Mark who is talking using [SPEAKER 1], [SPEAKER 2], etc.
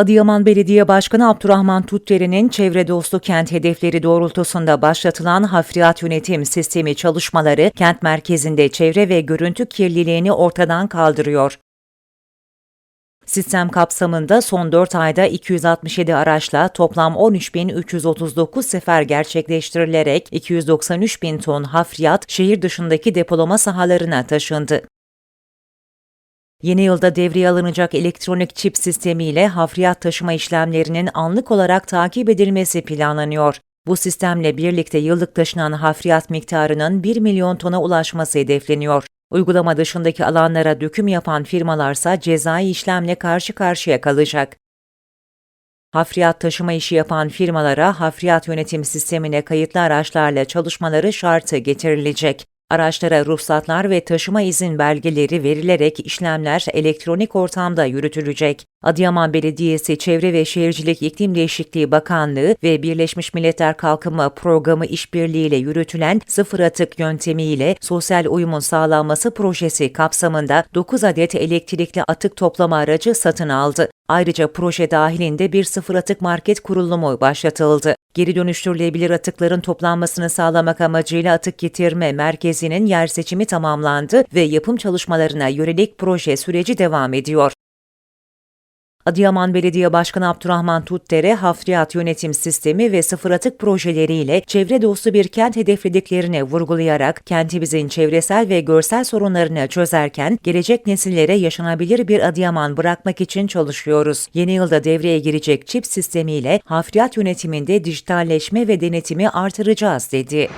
[SPEAKER 1] Adıyaman Belediye Başkanı Abdurrahman Tutderi'nin çevre dostu kent hedefleri doğrultusunda başlatılan hafriyat yönetim sistemi çalışmaları kent merkezinde çevre ve görüntü kirliliğini ortadan kaldırıyor. Sistem kapsamında son 4 ayda 267 araçla toplam 13.339 sefer gerçekleştirilerek 293 bin ton hafriyat şehir dışındaki depolama sahalarına taşındı. Yeni yılda devreye alınacak elektronik çip sistemiyle hafriyat taşıma işlemlerinin anlık olarak takip edilmesi planlanıyor. Bu sistemle birlikte yıllık taşınan hafriyat miktarının 1 milyon tona ulaşması hedefleniyor. Uygulama dışındaki alanlara döküm yapan firmalarsa cezai işlemle karşı karşıya kalacak. Hafriyat taşıma işi yapan firmalara hafriyat yönetim sistemine kayıtlı araçlarla çalışmaları şartı getirilecek. Araçlara ruhsatlar ve taşıma izin belgeleri verilerek işlemler elektronik ortamda yürütülecek. Adıyaman Belediyesi Çevre ve Şehircilik İklim Değişikliği Bakanlığı ve Birleşmiş Milletler Kalkınma Programı işbirliğiyle yürütülen sıfır atık yöntemiyle sosyal uyumun sağlanması projesi kapsamında 9 adet elektrikli atık toplama aracı satın aldı. Ayrıca proje dahilinde bir sıfır atık market kurulumu başlatıldı. Geri dönüştürülebilir atıkların toplanmasını sağlamak amacıyla atık getirme merkezinin yer seçimi tamamlandı ve yapım çalışmalarına yönelik proje süreci devam ediyor. Adıyaman Belediye Başkanı Abdurrahman Tutdere, hafriyat yönetim sistemi ve sıfır atık projeleriyle çevre dostu bir kent hedeflediklerini vurgulayarak kentimizin çevresel ve görsel sorunlarını çözerken gelecek nesillere yaşanabilir bir Adıyaman bırakmak için çalışıyoruz. Yeni yılda devreye girecek çip sistemiyle hafriyat yönetiminde dijitalleşme ve denetimi artıracağız dedi.